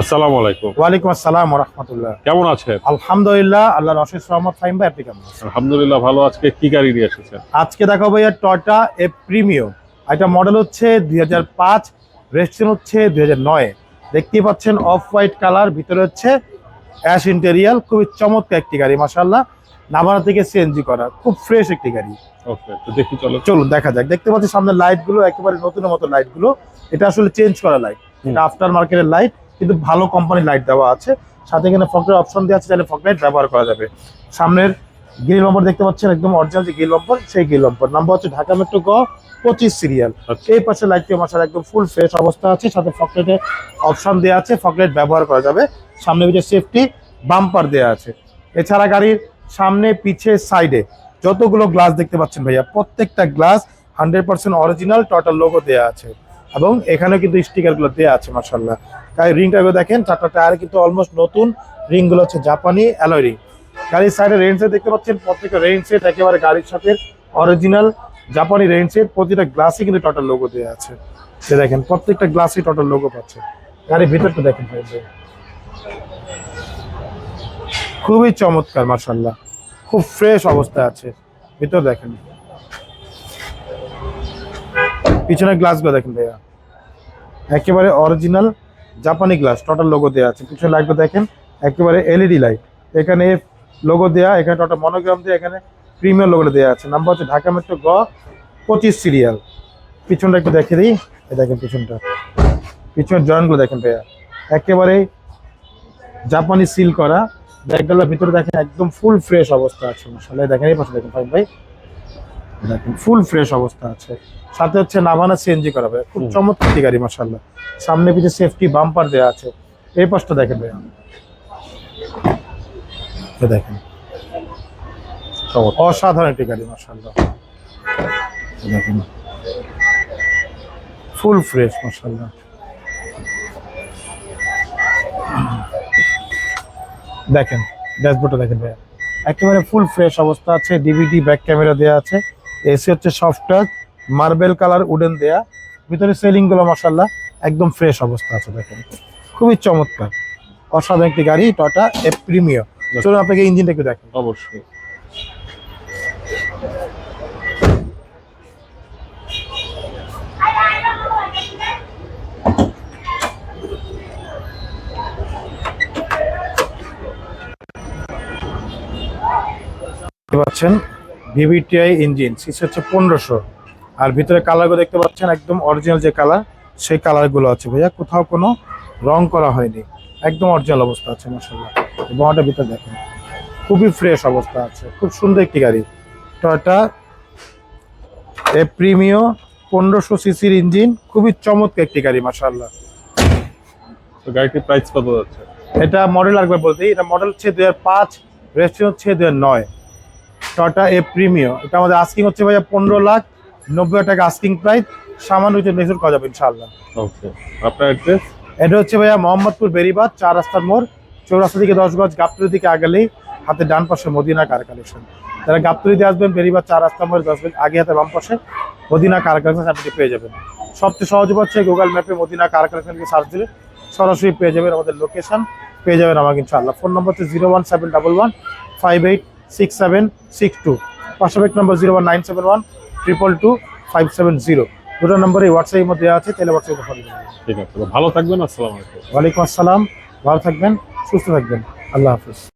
আসসালামু আলাইকুম। ওয়ালাইকুম আসসালাম রহমতুল্লাহ। কেমন আছেন? আলহামদুলিল্লাহ আল্লাহর অশেষ রহমত ফাইম ভাই আপনি কেমন আলহামদুলিল্লাহ ভালো। আজকে কি গাড়ি নিয়ে এসেছেন? আজকে দেখাবো ভাইয়া টয়টা এ প্রিমিয়ম। এটা মডেল হচ্ছে দুই হাজার পাঁচ রেজিস্ট্রেশন হচ্ছে দুই হাজার নয়। দেখতেই পাচ্ছেন অফ হোয়াইট কালার ভিতরে হচ্ছে অ্যাশ ইন্টেরিয়াল খুবই চমৎকার একটি গাড়ি মাসাল্লাহ নাভানা থেকে সিএনজি করা খুব ফ্রেশ একটি গাড়ি। ওকে তো দেখি চলো। চলুন দেখা যাক। দেখতে পাচ্ছি সামনে লাইটগুলো একেবারে নতুন মতো লাইটগুলো এটা আসলে চেঞ্জ করা লাইট এটা আফটার মার্কেটের লাইট কিন্তু ভালো কোম্পানির লাইট দেওয়া আছে। সাথে এখানে ফকের অপশন দেওয়া আছে তাহলে ফক লাইট ব্যবহার করা যাবে। সামনের গ্রিল নম্বর দেখতে পাচ্ছেন একদম অরিজিনাল যে গ্রিল নম্বর সেই গ্রিল নম্বর নাম্বার হচ্ছে ঢাকা মেট্রো গ পঁচিশ সিরিয়াল আচ্ছা। এই পাশে লাইটটি মশাল একদম ফুল ফ্রেশ অবস্থা আছে সাথে ফকলাইটে অপশন দেওয়া আছে ফকলাইট ব্যবহার করা যাবে। সামনে পিছিয়ে সেফটি বাম্পার দেওয়া আছে। এছাড়া গাড়ির সামনে পিছে সাইডে যতগুলো গ্লাস দেখতে পাচ্ছেন ভাইয়া প্রত্যেকটা glass hundred percent original total logo দেওয়া আছে। এবং এখানেও কিন্তু স্টিকারগুলো দেওয়া আছে মার্শাল্লাহ রিংটা দেখেন, চারটা টায়ার কিন্তু অলমোস্ট নতুন রিংগুলো হচ্ছে জাপানি অ্যালয় রিং গাড়ির সাইডে রেন দেখতে পাচ্ছেন, প্রত্যেকটা রেন সেট একেবারে গাড়ির সাথে অরিজিনাল জাপানি রেন সেট প্রতিটা গ্লাসে কিন্তু টোটাল লোগো দেওয়া আছে। যে দেখেন, প্রত্যেকটা গ্লাসে টোটাল লোগো পাচ্ছে। গাড়ির ভিতরটা দেখেন। খুবই চমৎকার মার্শাল্লাহ খুব ফ্রেশ অবস্থায় আছে। ভিতর দেখেন। পিছনের গ্লাসগুলো দেখেন ভাইয়া। একেবারে অরিজিনাল জাপানি গ্লাস টোটাল লোগো দেওয়া আছে। পিছনে লাইটগুলো দেখেন, একেবারে এলইডি লাইট এখানে লোগো দেওয়া এখানে টোটাল মনোগ্রাম দিয়ে, এখানে প্রিমিয়ার লোগোটা দেওয়া আছে। নাম্বার হচ্ছে ঢাকা মেট্রো গ, পঁচিশ সিরিয়াল পিছনটা একটু দেখে দিই। দেখেন পিছনটা। পিছনের জয়েন্টগুলো দেখেন ভাইয়া। একেবারে জাপানি সিল করা। ব্যাগডালার ভিতরে দেখেন একদম ফুল ফ্রেশ অবস্থা আছে মশালা দেখেন, এই পাশে দেখেন ভাই। দেখেন ফুল ফ্রেশ অবস্থা আছে। সাথে হচ্ছে নাভানা সিএনজি করা ভাই খুব। চমৎকার গাড়ি মাসাল্লাহ সামনে পিছে সেফটি বাম্পার দেওয়া আছে। এই পাশটা দেখেন ভাই দেখেন। অসাধারণ একটি গাড়ি মাসাল্লাহ দেখেন। ফুল ফ্রেশ মাসাল্লাহ দেখেন ড্যাশবোর্ডটা দেখেন ভাইয়া। একেবারে ফুল ফ্রেশ অবস্থা আছে। ডিভিডি ব্যাক ক্যামেরা দেওয়া আছে। এসি হচ্ছে soft touch marble colour wooden দেয়া। ভিতরে সেলিংগুলো মশাল্লা একদম ফ্রেশ অবস্থা আছে দেখেন। খুবই চমৎকার। অসাধারণ একটি গাড়ি টটা এ প্রিমিয় চলুন আপনাকে ইঞ্জিনটা একটু দেখেন অবশ্যই। পাচ্ছেন ভিভিটিআই ইঞ্জিন সিসি হচ্ছে পনেরোশো। আর ভিতরে কালারগুলো দেখতে পাচ্ছেন একদম অরিজিনাল যে কালার সেই কালারগুলো আছে ভাইয়া। কোথাও কোনো রং করা হয়নি। একদম অরিজিনাল অবস্থা আছে মশাল্লাহ বোমাটা ভিতরে দেখেন। খুবই ফ্রেশ অবস্থা আছে। খুব সুন্দর একটি গাড়ি। টয়টা এ প্রিমিও পনেরোশো সিসির ইঞ্জিন খুবই চমৎকার একটি গাড়ি মাসাল্লাহ তো গাড়িটির প্রাইস কত যাচ্ছে? এটা মডেল একবার বলতে এটা মডেল হচ্ছে দুই হাজার পাঁচ রেজিস্ট্রেশন হচ্ছে দুই হাজার নয়। টটা এ প্রিমিও। এটা আমাদের আস্কিং হচ্ছে ভাইয়া পনেরো লাখ নব্বই টাকা আস্কিং প্রাইস সামান্য হচ্ছে নেজুর করা যাবে ইনশাআল্লাহ। ওকে আপনার অ্যাড্রেস এটা হচ্ছে ভাইয়া মোহাম্মদপুর বেরিবাদ চার রাস্তার মোড় চৌরাস্তা থেকে দশ গজ গাবতলি দিকে আগেলেই হাতে ডান পাশে মদিনা কার কালেকশন যারা গাবতলিতে আসবেন বেরিবাদ চার রাস্তার মোড়ে দশ আগে হাতে বাম পাশে মদিনা কার কালেকশন আপনি পেয়ে যাবেন। সবচেয়ে সহজ হচ্ছে গুগল ম্যাপে মদিনা কার কালেকশনকে সার্চ দিলে সরাসরি পেয়ে যাবেন আমাদের লোকেশন পেয়ে যাবেন আমাকে ইনশাআল্লাহ। ফোন নম্বর হচ্ছে zero one seven double one five eight six seven six two পাশাপাশি number zero one nine seven one triple two five seven zero দুটো নম্বরে হোয়াটসঅ্যাপের মধ্যে দেওয়া আছে তাহলে হোয়াটসঅ্যাপে ফোন ঠিক আছে ভালো থাকবেন আসসালামু আলাইকুম। ওয়ালাইকুম আসসালাম ভালো থাকবেন সুস্থ থাকবেন। আল্লাহ হাফিজ।